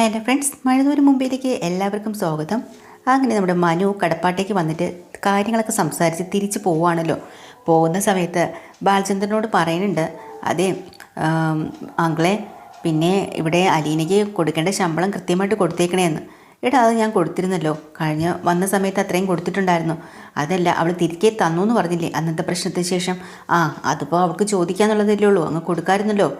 Hello friends മഴതൂര് മുമ്പിലേക്ക് എല്ലാവർക്കും സ്വാഗതം. അങ്ങനെ നമ്മുടെ മനു കടപ്പാട്ടേക്ക് വന്നിട്ട് കാര്യങ്ങളൊക്കെ സംസാരിച്ച് തിരിച്ചു പോവുകയാണല്ലോ പോകുന്ന സമയത്ത് ബാലചന്ദ്രനോട് പറയുന്നുണ്ട് അതെ അങ്കിളെ പിന്നെ ഇവിടെ അലീനയ്ക്ക് കൊടുക്കേണ്ട ശമ്പളം കൃത്യമായിട്ട് കൊടുത്തേക്കണേന്ന്. എടാ അത് ഞാൻ കൊടുത്തിരുന്നല്ലോ. കഴിഞ്ഞ വന്ന സമയത്ത് അത്രയും കൊടുത്തിട്ടുണ്ടായിരുന്നു. അതല്ല അവൾ തിരികെ തന്നു എന്ന് പറഞ്ഞില്ലേ അന്നത്തെ പ്രശ്നത്തിന് ശേഷം? ആ അതിപ്പോൾ അവൾക്ക് ചോദിക്കാന്നുള്ളതല്ലേ ഉള്ളൂ. അങ്ങ് കൊടുക്കാമായിരുന്നല്ലോ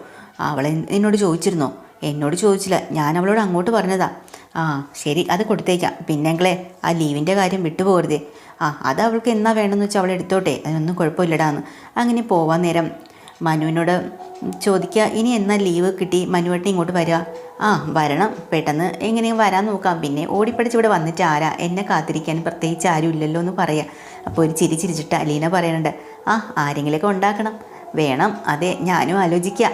അവളെ എന്നോട് ചോദിച്ചിരുന്നോ. എന്നോട് ചോദിച്ചില്ല. ഞാൻ അവളോട് അങ്ങോട്ട് പറഞ്ഞതാ. ആ ശരി അത് കൊടുത്തേക്കാം. പിന്നെങ്കിലേ ആ ലീവിന്റെ കാര്യം വിട്ടുപോകരുതേ. ആ അത് അവൾക്ക് എന്നാ വേണമെന്ന് വെച്ചാൽ അവൾ എടുത്തോട്ടെ. അതിനൊന്നും കുഴപ്പമില്ലടാന്ന്. അങ്ങനെ പോവാൻ നേരം മനുവിനോട് ചോദിക്കുക ഇനി എന്നാ ലീവ് കിട്ടി? മനുവേട്ടൻ ഇങ്ങോട്ട് വരിക ആ വരണം. പെട്ടെന്ന് എങ്ങനെയും വരാൻ നോക്കാം. പിന്നെ ഓടിപ്പടിച്ച് ഇവിടെ വന്നിട്ട് ആരാ? എന്നെ കാത്തിരിക്കാൻ പ്രത്യേകിച്ച് ആരും ഇല്ലല്ലോ എന്ന് പറയാം. അപ്പോൾ ഒരു ചിരി ചിരിച്ചിട്ട് അലീന പറയുന്നുണ്ട് ആ ആരെങ്കിലുമൊക്കെ ഉണ്ടാക്കണം. വേണം. അതെ ഞാനും ആലോചിക്കുക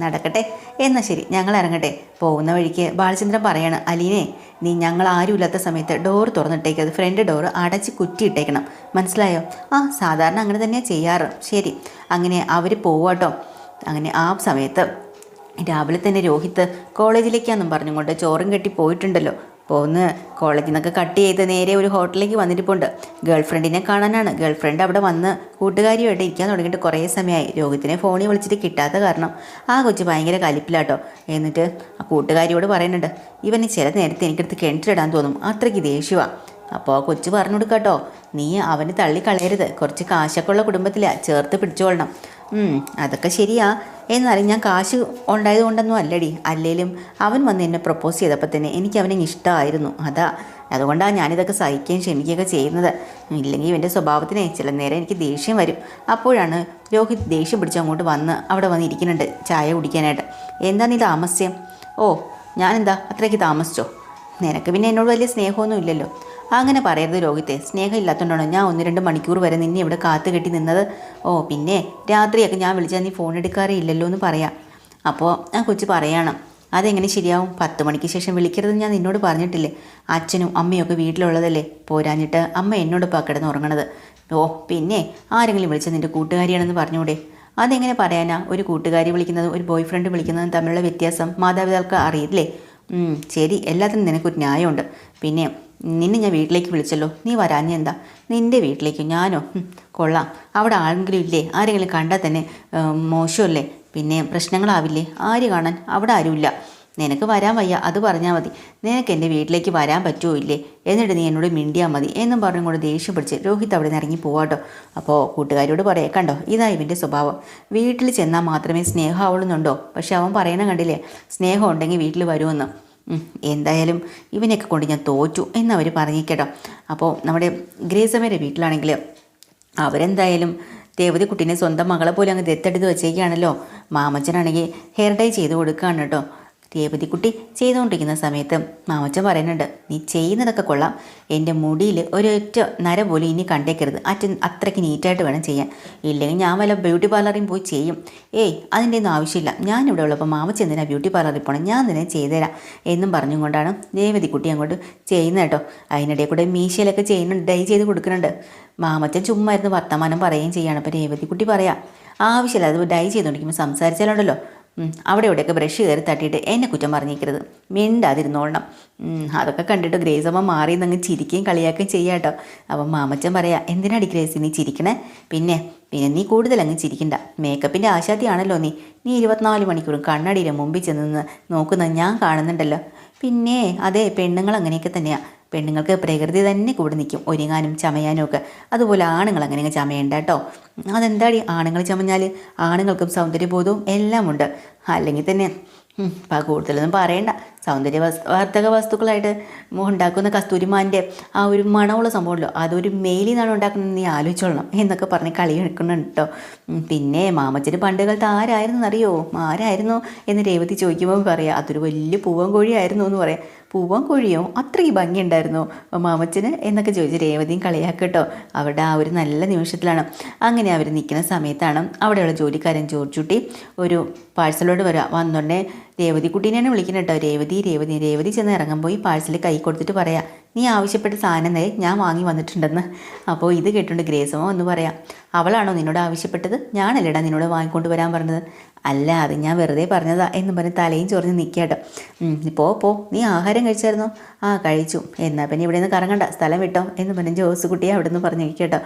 നടക്കട്ടെ. എന്നാൽ ശരി ഞങ്ങൾ ഇറങ്ങട്ടെ. പോകുന്ന വഴിക്ക് ബാലചന്ദ്രൻ പറയാണ് അലീനെ നീ ഞങ്ങൾ ആരും ഇല്ലാത്ത സമയത്ത് ഡോർ തുറന്നിട്ടേക്കത് ഫ്രണ്ട് ഡോർ അടച്ച് കുറ്റിയിട്ടേക്കണം. മനസ്സിലായോ? ആ സാധാരണ അങ്ങനെ തന്നെയാണ് ചെയ്യാറ്. ശരി അങ്ങനെ അവർ പോവാട്ടോ. അങ്ങനെ ആ സമയത്ത് രാവിലെ തന്നെ രോഹിത്ത് കോളേജിലേക്കാന്നും പറഞ്ഞുകൊണ്ട് ചോറും കെട്ടി പോയിട്ടുണ്ടല്ലോ. പോന്ന് കോളേജിൽ നിന്നൊക്കെ കട്ട് ചെയ്ത് നേരെ ഒരു ഹോട്ടലിലേക്ക് വന്നിരിപ്പുണ്ട്. ഗേൾ ഫ്രണ്ടിനെ കാണാനാണ്. ഗേൾ ഫ്രണ്ട് അവിടെ വന്ന് കൂട്ടുകാരിയുമായിട്ട് ഇരിക്കാൻ തുടങ്ങിയിട്ട് കുറേ സമയമായി രോഗത്തിനെ ഫോണിൽ വിളിച്ചിട്ട് കിട്ടാത്ത കാരണം. ആ കൊച്ചു ഭയങ്കര കലിപ്പിലാട്ടോ. എന്നിട്ട് ആ കൂട്ടുകാരിയോട് പറയുന്നുണ്ട് ഇവന് ചില നേരത്തെ എനിക്കടുത്ത് കിണറ്റിലിടാൻ തോന്നും. അത്രയ്ക്ക് ദേഷ്യമാണ് അപ്പോൾ കൊച്ചു പറഞ്ഞു കൊടുക്കാട്ടോ നീ അവന് തള്ളിക്കളയരുത്. കുറച്ച് കാശൊക്കെ ഉള്ള കുടുംബത്തിലാണ് ചേർത്ത് പിടിച്ചോളണം. അതൊക്കെ ശരിയാ. എന്നാലും ഞാൻ കാശ് ഉണ്ടായത് കൊണ്ടൊന്നും അല്ലടി. അല്ലേലും അവൻ വന്ന് എന്നെ പ്രപ്പോസ് ചെയ്തപ്പോൾ തന്നെ എനിക്ക് അവനെ ഇഷ്ടമായിരുന്നു അതാ. അതുകൊണ്ടാണ് ഞാനിതൊക്കെ സഹിക്കുകയും ക്ഷമിക്കുകയൊക്കെ ചെയ്യുന്നത്. ഇല്ലെങ്കിൽ ഇവന്റെ സ്വഭാവത്തിനെ ചില നേരം എനിക്ക് ദേഷ്യം വരും. അപ്പോഴാണ് രോഹിത് ദേഷ്യം പിടിച്ച് അങ്ങോട്ട് വന്ന് അവിടെ വന്ന് ഇരിക്കുന്നുണ്ട് ചായ കുടിക്കാനായിട്ട്. എന്താ നീ താമസ്യം ഓ ഞാനെന്താ? അത്രയ്ക്ക് താമസിച്ചോ? നിനക്ക് പിന്നെ എന്നോട് വലിയ സ്നേഹമൊന്നും ഇല്ലല്ലോ. അങ്ങനെ പറയരുത് രോഹിത്തെ. സ്നേഹം ഇല്ലാത്തതുകൊണ്ടാണോ ഞാൻ ഒന്ന് രണ്ട് മണിക്കൂർ വരെ നിന്നെ ഇവിടെ കാത്തു കെട്ടി നിന്നത്? ഓ പിന്നെ രാത്രിയൊക്കെ ഞാൻ വിളിച്ചാൽ നീ ഫോൺ എടുക്കാറേ ഇല്ലല്ലോ എന്ന് പറയാം. അപ്പോൾ ആ കൊച്ചു പറയണം അതെങ്ങനെ ശരിയാവും? പത്ത് മണിക്ക് ശേഷം വിളിക്കരുത് ഞാൻ നിന്നോട് പറഞ്ഞിട്ടില്ലേ? അച്ഛനും അമ്മയും ഒക്കെ വീട്ടിലുള്ളതല്ലേ? പോരാഞ്ഞിട്ട് അമ്മ എന്നോടൊപ്പം കിടന്ന് ഉറങ്ങണത്. ഓ പിന്നെ ആരെങ്കിലും വിളിച്ച നിന്റെ കൂട്ടുകാരിയാണെന്ന് പറഞ്ഞൂടെ. അതെങ്ങനെ പറയാനാ? ഒരു കൂട്ടുകാരി വിളിക്കുന്നതും ഒരു ബോയ് ഫ്രണ്ട് വിളിക്കുന്നതും തമ്മിലുള്ള വ്യത്യാസം മാതാപിതാക്കൾക്ക് അറിയില്ലേ? ശരി എല്ലാത്തിനും നിനക്കൊരു ന്യായമുണ്ട്. പിന്നെ നിന്നെ ഞാൻ വീട്ടിലേക്ക് വിളിച്ചല്ലോ. നീ വരാഞ്ഞ എന്താ? നിന്റെ വീട്ടിലേക്ക് ഞാനോ? കൊള്ളാം. അവിടെ ആരെങ്കിലും ഇല്ലേ? ആരെങ്കിലും കണ്ടാൽ തന്നെ മോശമല്ലേ? പിന്നെ പ്രശ്നങ്ങളാവില്ലേ? ആര് കാണാൻ? അവിടെ ആരുമില്ല. നിനക്ക് വരാൻ വയ്യ അത് പറഞ്ഞാൽ മതി. നിനക്ക് എന്റെ വീട്ടിലേക്ക് വരാൻ പറ്റുമോ ഇല്ലേ? എന്നിട്ട് നീ എന്നോട് മിണ്ടിയാൽ മതി എന്നും പറഞ്ഞും കൂടെ ദേഷ്യം പിടിച്ച് രോഹിത് അവിടെ നിന്ന് ഇറങ്ങി പോവാട്ടോ അപ്പോൾ കൂട്ടുകാരിയോട് പറയാം കണ്ടോ ഇതാ ഇവന്റെ സ്വഭാവം. വീട്ടിൽ ചെന്നാൽ മാത്രമേ സ്നേഹം ആവുള്ളുന്നുണ്ടോ? പക്ഷെ അവൻ പറയണ കണ്ടില്ലേ സ്നേഹം ഉണ്ടെങ്കിൽ വീട്ടിൽ വരുമെന്ന്. എന്തായാലും ഇവനെയൊക്കെ കൊണ്ട് ഞാൻ തോറ്റു എന്നവർ പറഞ്ഞേക്കേട്ടോ അപ്പോൾ നമ്മുടെ ഗ്രേസമ്മയുടെ വീട്ടിലാണെങ്കിൽ അവരെന്തായാലും ദേവതി കുട്ടീനെ സ്വന്തം മകളെ പോലെ അങ്ങ് ദത്തെടുത്ത് വെച്ചേക്കാണല്ലോ. മാമച്ചനാണെങ്കിൽ ഹെയർ ഡൈ ചെയ്ത് കൊടുക്കുകയാണ് കേട്ടോ രേവതിക്കുട്ടി ചെയ്തുകൊണ്ടിരിക്കുന്ന സമയത്ത് മാമച്ചൻ പറയുന്നുണ്ട് നീ ചെയ്യുന്നതൊക്കെ കൊള്ളാം. എന്റെ മുടിയിൽ ഒരൊറ്റ നര പോലും ഇനി കണ്ടേക്കരുത്. അച്ഛൻ അത്രയ്ക്ക് നീറ്റായിട്ട് വേണം ചെയ്യാൻ. ഇല്ലെങ്കിൽ ഞാൻ വല്ല ബ്യൂട്ടി പാർലറിൽ പോയി ചെയ്യും. ഏയ് അതിന്റെ ഒന്നും ആവശ്യമില്ല. ഞാനിവിടെ ഉള്ളപ്പോൾ മാമച്ചൻ എന്തിനാ ബ്യൂട്ടി പാർലറിൽ പോകണം ഞാൻ തന്നെ ചെയ്തുതരാം. എന്നും പറഞ്ഞുകൊണ്ടാണ് രേവതിക്കുട്ടി അങ്ങോട്ട് ചെയ്യുന്നത് കേട്ടോ. അതിനിടയിൽ കൂടെ മീശയിലൊക്കെ ചെയ്യുന്നുണ്ട് ഡൈ ചെയ്ത് കൊടുക്കുന്നുണ്ട്. മാമച്ചൻ ചുമ്മായിരുന്നു വർത്തമാനം പറയുകയും ചെയ്യാണ്. അപ്പോൾ രേവതിക്കുട്ടി പറയാം ആവശ്യമില്ല അത് ഡൈ ചെയ്തുകൊണ്ടിരിക്കുമ്പോൾ സംസാരിച്ചാലുണ്ടല്ലോ. അവിടെ ഇവിടെയൊക്കെ ബ്രഷ് കയറി തട്ടിയിട്ട് എന്നെ കുറ്റം പറഞ്ഞിരിക്കരുത്. മിണ്ടാതിരുന്നോളണം. അതൊക്കെ കണ്ടിട്ട് ഗ്രേസമ്മ മാറി നിങ്ങൾ ചിരിക്കുകയും കളിയാക്കുകയും ചെയ്യാം കേട്ടോ. അപ്പം മാമച്ചൻ പറയാ എന്തിനാടി ഗ്രേസ് നീ ചിരിക്കണേ? പിന്നെ പിന്നെ നീ കൂടുതൽ അങ്ങ് ചിരിക്കണ്ട. മേക്കപ്പിന്റെ ആശാത്തിയാണല്ലോ നീ. നീ ഇരുപത്തിനാല് മണിക്കൂറും കണ്ണടിയിലെ മുമ്പിൽ ചെന്ന് നോക്കുന്നത് ഞാൻ കാണുന്നുണ്ടല്ലോ. പിന്നെ അതെ പെണ്ണുങ്ങൾ അങ്ങനെയൊക്കെ തന്നെയാണ് പെണ്ണുങ്ങൾക്ക് പ്രകൃതി തന്നെ കൂടെ നിൽക്കും. ഒരുങ്ങാനും ചമയാനും ഒക്കെ. അതുപോലെ ആണുങ്ങൾ അങ്ങനെ അങ്ങ് ചമയണ്ട കേട്ടോ. അതെന്താടി? ആണുങ്ങൾ ചമഞ്ഞാൽ ആണുങ്ങൾക്കും സൗന്ദര്യബോധവും എല്ലാം ഉണ്ട് അല്ലെങ്കിൽ തന്നെ കൂടുതലൊന്നും പറയണ്ട. സൗന്ദര്യ വർദ്ധക വസ്തുക്കളായിട്ട് ഉണ്ടാക്കുന്ന കസ്തൂരിമാന്റെ ആ ഒരു മണമുള്ള സംഭവമല്ലോ അതൊരു മേലിന്നാണ് ഉണ്ടാക്കുന്നത് നീ ആലോചിച്ചോളണം എന്നൊക്കെ പറഞ്ഞ് കളി എടുക്കുന്നുണ്ട് കേട്ടോ പിന്നെ മാമച്ചന് പണ്ട് കാലത്ത് ആരായിരുന്നു അറിയോ ആരായിരുന്നു എന്ന് രേവതി ചോദിക്കുമ്പോൾ പറയാം അതൊരു വലിയ പൂവൻ കോഴിയായിരുന്നു എന്ന് പറയാം. പൂവൻ കോഴിയോ? അത്രയ്ക്ക് ഭംഗിയുണ്ടായിരുന്നു മാമച്ചന് എന്നൊക്കെ ചോദിച്ച് രേവതിയും കളിയാക്കട്ടോ അവരുടെ ആ ഒരു നല്ല നിമിഷത്തിലാണ്. അങ്ങനെ അവർ നിൽക്കുന്ന സമയത്താണ് അവിടെയുള്ള ജോലിക്കാരൻ ജോർജുട്ടി ഒരു പാഴ്സലോട് വരാം. വന്നോണ്ടേ രേവതി കുട്ടീനെയാണ് വിളിക്കുന്നത് കേട്ടോ രേവതി രേവതി രേവതി ചെന്ന് ഇറങ്ങുമ്പോൾ ഈ പാഴ്സൽ കൈ കൊടുത്തിട്ട് പറയാം നീ ആവശ്യപ്പെട്ട സാധനം ഞാൻ വാങ്ങി വന്നിട്ടുണ്ടെന്ന്. അപ്പോൾ ഇത് കേട്ടുണ്ട് ഗ്രേസമോ എന്ന് പറയാം അവളാണോ നിന്നോട് ആവശ്യപ്പെട്ടത്? ഞാനല്ലേടാ നിന്നോട് വാങ്ങിക്കൊണ്ട് വരാൻ പറഞ്ഞത്. അല്ല അത് ഞാൻ വെറുതെ പറഞ്ഞതാ എന്ന് പറഞ്ഞ് തലയും ചൊറിഞ്ഞ് നിൽക്കട്ടോ പോ പോ നീ ആഹാരം കഴിച്ചായിരുന്നോ? ആ കഴിച്ചു. എന്നാൽ പിന്നെ ഇവിടെ നിന്ന് കറങ്ങണ്ട സ്ഥലം വിട്ടോ എന്ന് പറഞ്ഞ് ജോസ് കുട്ടിയെ അവിടെ നിന്ന് പറഞ്ഞു കേട്ടോ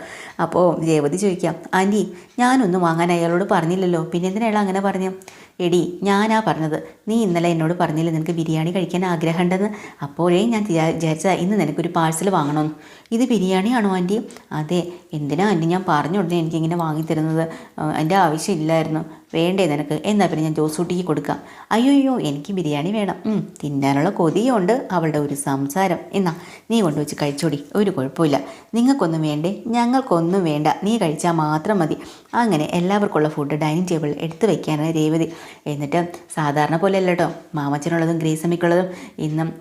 അപ്പോൾ രേവതി ചോദിക്കാം ആന്റി ഞാനൊന്നും വാങ്ങാൻ അയാളോട് പറഞ്ഞില്ലല്ലോ. പിന്നെ എന്തിനാ അയാൾ അങ്ങനെ പറഞ്ഞു? എടി ഞാനാ പറഞ്ഞത്. നീ ഇന്നലെ എന്നോട് പറഞ്ഞില്ല നിനക്ക് ബിരിയാണി കഴിക്കാൻ ആഗ്രഹമുണ്ടെന്ന്? അപ്പോഴേ ഞാൻ വിചാരിച്ചതാ ഇന്ന് നിനക്കൊരു പാഴ്സൽ വാങ്ങണമെന്ന്. ഇത് ബിരിയാണിയാണോ ആന്റി? അതെ. എന്തിനാ ആന്റി ഞാൻ പറഞ്ഞു ഉടനെ എനിക്കിങ്ങനെ വാങ്ങിത്തരുന്നത് എന്റെ ആവശ്യമില്ലായിരുന്നു വേണ്ടേ നിനക്ക്? എന്നാൽ പിന്നെ ഞാൻ ജോസൂട്ടിക്ക് കൊടുക്കാം. അയ്യോ അയ്യോ എനിക്ക് ബിരിയാണി വേണം. തിന്നാനുള്ള കൊതിയുണ്ട് അവളുടെ ഒരു സംസാരം. എന്നാ നീ കൊണ്ടുവച്ച് കഴിച്ചോടി. ഒരു കുഴപ്പമില്ല. നിങ്ങൾക്കൊന്നും വേണ്ടേ? ഞങ്ങൾക്കൊന്നും വേണ്ട. നീ കഴിച്ചാൽ മാത്രം മതി. അങ്ങനെ എല്ലാവർക്കുള്ള ഫുഡ് ഡൈനിങ് ടേബിൾ എടുത്തു വയ്ക്കാനാണ് രേവതി. എന്നിട്ട് സാധാരണ പോലെ അല്ല മാമച്ചനുള്ളതും ഗ്രീസമിക്കുള്ളതും ഇന്നും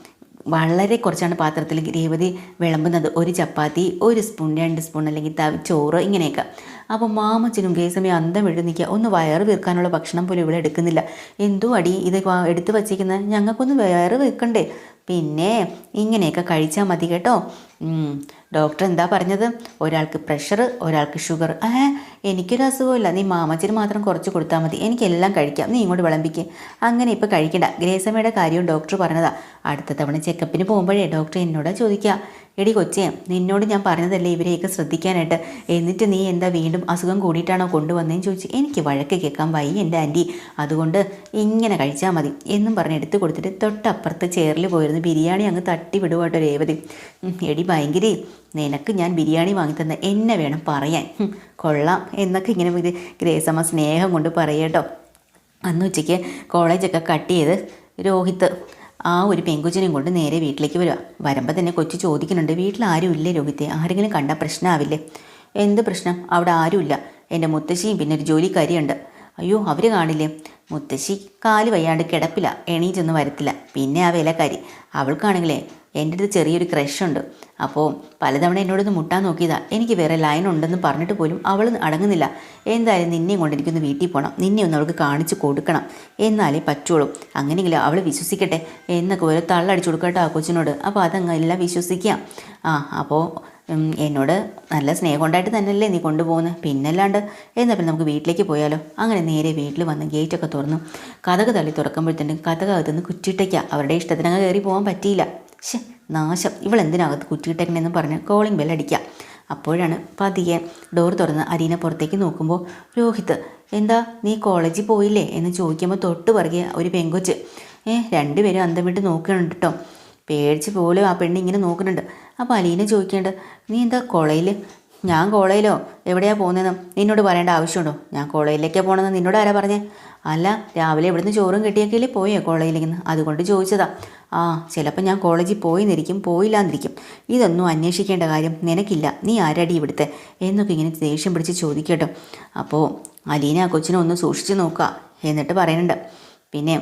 വളരെ കുറച്ചാണ് പാത്രത്തിൽ രേവതി വിളമ്പുന്നത്. ഒരു ചപ്പാത്തി ഒരു സ്പൂൺ രണ്ട് സ്പൂൺ അല്ലെങ്കിൽ ചോറ് ഇങ്ങനെയൊക്കെ. അപ്പോൾ മാമച്ചനും കേസമയം അന്തം വിട്ട് നിൽക്കുക. ഒന്ന് വയറ് വീർക്കാനുള്ള ഭക്ഷണം പോലും ഇവിടെ എടുക്കുന്നില്ല. എന്തോ അടി? ഇത് എടുത്തു വച്ചിരിക്കുന്നത് ഞങ്ങൾക്കൊന്ന് വയറ് വീർക്കണ്ടേ? പിന്നെ ഇങ്ങനെയൊക്കെ കഴിച്ചാൽ മതി കേട്ടോ. ഡോക്ടർ എന്താ പറഞ്ഞത്? ഒരാൾക്ക് പ്രഷർ ഒരാൾക്ക് ഷുഗർ ഏ എനിക്കൊരു അസുഖമില്ല. നീ മാമച്ചിന് മാത്രം കുറച്ച് കൊടുത്താൽ മതി. എനിക്കെല്ലാം കഴിക്കാം. നീ ഇങ്ങോട്ട് വിളമ്പിക്ക്. അങ്ങനെ ഇപ്പോൾ കഴിക്കണ്ട. ഗ്രേസമ്മയുടെ കാര്യവും ഡോക്ടർ പറഞ്ഞതാ. അടുത്ത തവണ ചെക്കപ്പിന് പോകുമ്പോഴേ ഡോക്ടർ എന്നോടാ ചോദിക്കുക എടി കൊച്ചേ നിന്നോട് ഞാൻ പറഞ്ഞതല്ലേ ഇവരെയൊക്കെ ശ്രദ്ധിക്കാനായിട്ട്? എന്നിട്ട് നീ എന്താ വീണ്ടും അസുഖം കൂടിയിട്ടാണോ കൊണ്ടുവന്നതെന്ന് ചോദിച്ചു. എനിക്ക് വഴക്ക് കേൾക്കാൻ വയ്യ എന്റെ ആന്റി. അതുകൊണ്ട് ഇങ്ങനെ കഴിച്ചാൽ മതി. എന്നും പറഞ്ഞ് എടുത്തു കൊടുത്തിട്ട് തൊട്ടപ്പുറത്ത് ചേറിൽ പോയിരുന്നു ബിരിയാണി അങ്ങ് തട്ടി വിടുവാട്ടോ രേവതി. എടി ഭയങ്കര നിനക്ക് ഞാൻ ബിരിയാണി വാങ്ങിത്തന്ന എന്നെ വേണം പറയാൻ. കൊള്ളാം എന്നൊക്കെ ഇങ്ങനെ ഗ്രേസമ്മ സ്നേഹം കൊണ്ട് പറയട്ടോ അന്ന് ഉച്ചയ്ക്ക് കോളേജൊക്കെ കട്ട് ചെയ്ത് രോഹിത്ത് ആ ഒരു പെങ്കുച്ചിനെയും കൊണ്ട് നേരെ വീട്ടിലേക്ക് വരിക. വരുമ്പോൾ തന്നെ കൊച്ചു ചോദിക്കുന്നുണ്ട് വീട്ടിൽ ആരും ഇല്ലേ രോഹിത്തെ? ആരെങ്കിലും കണ്ട പ്രശ്നമാവില്ലേ എന്ത് പ്രശ്നം? അവിടെ ആരുമില്ല എന്റെ മുത്തശ്ശിയും പിന്നെ ഒരു ജോലിക്കാരിയുണ്ട്. അയ്യോ അവർ കാണില്ലേ? മുത്തശ്ശി കാൽ വയ്യാണ്ട് കിടപ്പില്ല എണീറ്റൊന്നും വരത്തില്ല. പിന്നെ ആ വിലക്കാരി അവൾക്കാണെങ്കിലേ എന്റെ അടുത്ത് ചെറിയൊരു ക്രഷുണ്ട് അപ്പോൾ പലതവണ എന്നോടൊന്ന് മുട്ടാൻ നോക്കിയതാ. എനിക്ക് വേറെ ലൈൻ ഉണ്ടെന്ന് പറഞ്ഞിട്ട് പോലും അവൾ അടങ്ങുന്നില്ല. എന്തായാലും നിന്നെയും കൊണ്ട് എനിക്കൊന്ന് വീട്ടിൽ പോകണം നിന്നെ ഒന്ന് അവൾക്ക് കാണിച്ചു കൊടുക്കണം. എന്നാലേ പറ്റുള്ളൂ. അങ്ങനെയെങ്കിലും അവൾ വിശ്വസിക്കട്ടെ. എന്നൊക്കെ ഒരു തള്ളടിച്ചു കൊടുക്കട്ടെ ആ കൊച്ചിനോട്. അപ്പോൾ അതങ്ങ് എല്ലാം വിശ്വസിക്കാം. ആ അപ്പോൾ എന്നോട് നല്ല സ്നേഹം കൊണ്ടായിട്ട് തന്നെയല്ലേ നീ കൊണ്ടുപോകുന്നത് പിന്നല്ലാണ്ട് എന്നാൽ പിന്നെ നമുക്ക് വീട്ടിലേക്ക് പോയാലോ? അങ്ങനെ നേരെ വീട്ടിൽ വന്ന് ഗേറ്റൊക്കെ തുറന്നു. കഥക് തള്ളി തുറക്കുമ്പോഴത്തേനും കഥകകത്തുനിന്ന് കുറ്റിട്ടയ്ക്കാം. അവരുടെ ഇഷ്ടത്തിനങ്ങ് കയറി പോകാൻ പറ്റിയില്ല. ശേ നാശം. ഇവളെന്തിനകത്ത് കുറ്റിയിട്ടേക്കണെന്ന് പറഞ്ഞ് കോളിംഗ് ബെൽ അടിക്കുക അപ്പോഴാണ് പതിയെ ഡോർ തുറന്ന് അരീന പുറത്തേക്ക് നോക്കുമ്പോൾ രോഹിത് എന്താ നീ കോളേജിൽ പോയില്ലേ? എന്ന് ചോദിക്കുമ്പോൾ തൊട്ട് പറകിയ ഒരു പെങ്കൊച്ച്. ഏ രണ്ടുപേരും അന്തം വിട്ട് നോക്കുന്നുണ്ട് കേട്ടോ പേടിച്ച് പോലും ആ പെണ്ണ് ഇങ്ങനെ നോക്കുന്നുണ്ട്. അപ്പോൾ അലീന ചോദിക്കേണ്ട നീ എന്താ കോളേജിൽ ഞാൻ കോളേജിലോ എവിടെയാണ് പോകുന്നതെന്ന് നിന്നോട് പറയേണ്ട ആവശ്യമുണ്ടോ? ഞാൻ കോളേജിലേക്കാണ് പോകണമെന്ന് നിന്നോട് ആരാ പറഞ്ഞേ? അല്ല രാവിലെ ഇവിടുന്ന് ചോറും കിട്ടിയേക്കല്ലേ പോയോ കോളേജിലേക്ക് അതുകൊണ്ട് ചോദിച്ചതാ. ആ ചിലപ്പോൾ ഞാൻ കോളേജിൽ പോയിന്നിരിക്കും പോയില്ലാന്നിരിക്കും. ഇതൊന്നും അന്വേഷിക്കേണ്ട കാര്യം നിനക്കില്ല. നീ ആരടി ഇവിടുത്തെ? എന്നൊക്കെ ഇങ്ങനെ ദേഷ്യം പിടിച്ച് ചോദിക്കട്ടോ. അപ്പോൾ അലീന കൊച്ചിനെ ഒന്ന് സൂക്ഷിച്ച് നോക്കുക എന്നിട്ട് പറയുന്നുണ്ട്. പിന്നെ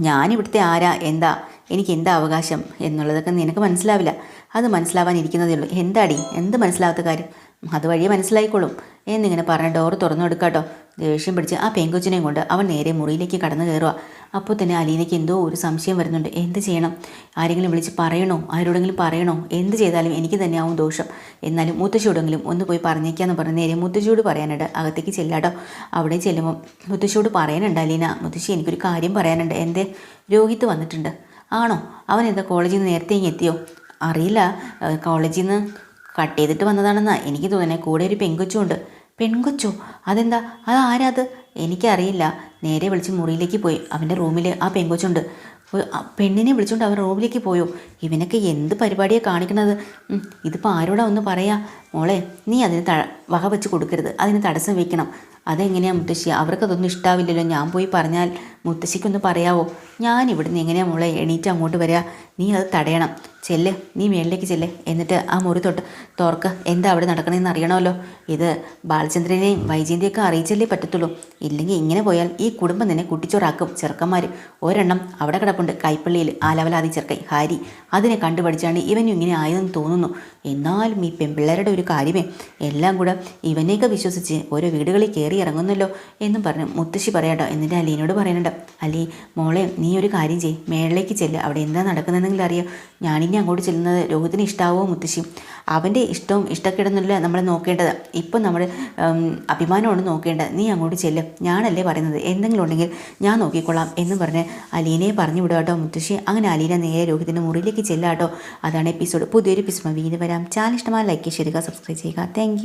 ഞാനിവിടുത്തെ ആരാ? എന്താ? എനിക്ക് എന്താ അവകാശം എന്നുള്ളതൊക്കെ നിനക്ക് മനസ്സിലാവില്ല. അത് മനസ്സിലാവാനിരിക്കുന്നതേ ഉള്ളൂ. എന്താടി? എന്ത് മനസ്സിലാവാത്ത കാര്യം? അതുവഴിയെ മനസ്സിലായിക്കോളും. എന്നിങ്ങനെ പറഞ്ഞ ഡോർ തുറന്നു കൊടുക്കാട്ടോ ദേഷ്യം പിടിച്ച് ആ പെങ്കൊച്ചിനെയും കൊണ്ട് അവൻ നേരെ മുറിയിലേക്ക് കടന്നു കയറുക അപ്പോൾ തന്നെ അലീനയ്ക്ക് എന്തോ ഒരു സംശയം വരുന്നുണ്ട്. എന്ത് ചെയ്യണം? ആരെങ്കിലും വിളിച്ച് പറയണോ? ആരോടെങ്കിലും പറയണോ? എന്ത് ചെയ്താലും എനിക്ക് തന്നെയാവും ദോഷം. എന്നാലും മുത്തശ്ശിയോടെങ്കിലും ഒന്ന് പോയി പറഞ്ഞേക്കാന്ന് പറഞ്ഞ് നേരെ മുത്തശ്ശിയോട് പറയാനുണ്ട്. അകത്തേക്ക് ചെല്ലാട്ടോ അവിടെ ചെല്ലുമ്പോൾ മുത്തശ്ശിയോട് പറയാനുണ്ട് അലീന. മുത്തശ്ശി എനിക്കൊരു കാര്യം പറയാനുണ്ട്. എന്റെ രോഹിത് വന്നിട്ടുണ്ട്. ആണോ? അവൻ എന്താ കോളേജിൽ നിന്ന് നേരത്തെ ഇങ്ങ് എത്തിയോ? അറിയില്ല. കോളേജിൽ നിന്ന് കട്ട് ചെയ്തിട്ട് വന്നതാണെന്നാ. എനിക്ക് തോന്നുന്നത് കൂടെ ഒരു പെങ്കൊച്ചുണ്ട്. പെൺകൊച്ചോ? അതെന്താ? അത് ആരാത്? എനിക്കറിയില്ല. നേരെ വിളിച്ച് മുറിയിലേക്ക് പോയി. അവന്റെ റൂമിൽ ആ പെങ്കൊച്ചുണ്ട്. പെണ്ണിനെ വിളിച്ചുകൊണ്ട് അവൻ റോബിലേക്ക് പോയോ? ഇവനൊക്കെ എന്ത് പരിപാടിയാണ് കാണിക്കുന്നത് ഇതിപ്പോൾ ആരോടാ ഒന്ന് പറയാ? മോളെ നീ അതിന് ത വക വെച്ച് കൊടുക്കരുത്. അതിന് തടസ്സം വെക്കണം. അതെങ്ങനെയാണ് മുത്തശ്ശി? അവർക്കതൊന്നും ഇഷ്ടാവില്ലല്ലോ. ഞാൻ പോയി പറഞ്ഞാൽ മുത്തശ്ശിക്കൊന്ന് പറയാവോ? ഞാൻ ഇവിടുന്ന് എങ്ങനെയാണ് മോളെ എണീറ്റ് അങ്ങോട്ട് വരിക നീ അത് തടയണം. ചെല്ല് നീ മേളിലേക്ക് ചെല്ല്. എന്നിട്ട് ആ മുറി തൊട്ട് തോർക്ക് എന്താ അവിടെ നടക്കണമെന്ന് അറിയണമല്ലോ. ഇത് ബാലചന്ദ്രനെയും വൈജയന്തിയൊക്കെ അറിയിച്ചല്ലേ പറ്റത്തുള്ളൂ. ഇല്ലെങ്കിൽ ഇങ്ങനെ പോയാൽ ഈ കുടുംബം തന്നെ കുട്ടിച്ചോറാക്കും ചെറുക്കന്മാർ ഒരെണ്ണം അവിടെ കിടപ്പുണ്ട് കൈപ്പള്ളിയിൽ. ആലവലാതി ചെറുക്കൈ ഹാരി. അതിനെ കണ്ടുപഠിച്ചാണ് ഇവനും ഇങ്ങനെ ആയതെന്ന് തോന്നുന്നു. എന്നാലും ഈ പെൺപിള്ളേരുടെ ഒരു കാര്യമേ. എല്ലാം കൂടെ ഇവനെയൊക്കെ വിശ്വസിച്ച് ഓരോ വീടുകളിൽ കയറി ഇറങ്ങുന്നല്ലോ എന്നും പറഞ്ഞു മുത്തശ്ശി പറയാട്ടോ. എന്നിട്ട് അലീനോട് പറയുന്നുണ്ട് അലി മോളെ നീ ഒരു കാര്യം ചെയ്യ്. മേളിലേക്ക് ചെല്ല്. അവിടെ എന്താ നടക്കുന്നതെന്നെങ്കിലും അറിയാം? ഞാനിനി അങ്ങോട്ട് ചെല്ലുന്നത് രോഹിതിന് ഇഷ്ടാവോ മുത്തശ്ശി? അവന്റെ ഇഷ്ടവും ഇഷ്ടക്കേടൊന്നുമില്ല നമ്മൾ നോക്കേണ്ടത്. ഇപ്പം നമ്മൾ അഭിമാനമാണ് നോക്കേണ്ടത്. നീ അങ്ങോട്ട് ചെല്ല്. ഞാനല്ലേ പറയുന്നത്? എന്തെങ്കിലും ഉണ്ടെങ്കിൽ ഞാൻ നോക്കിക്കൊള്ളാം എന്ന് പറഞ്ഞ് അലീനയെ പറഞ്ഞു വിടുക കേട്ടോ മുത്തശ്ശി. അങ്ങനെ അലീന നേരെ രോഹിതിന്റെ മുറിയിലേക്ക് ചെല്ലാട്ടോ അതാണ് എപ്പിസോഡ് പുതിയൊരു എപ്പിസോഡ് വീണ്ടും വരാം. ചാനൽ ഇഷ്ടമായ ലൈക്ക് ചെയ്യുക സബ്സ്ക്രൈബ് ചെയ്യുക. താങ്ക്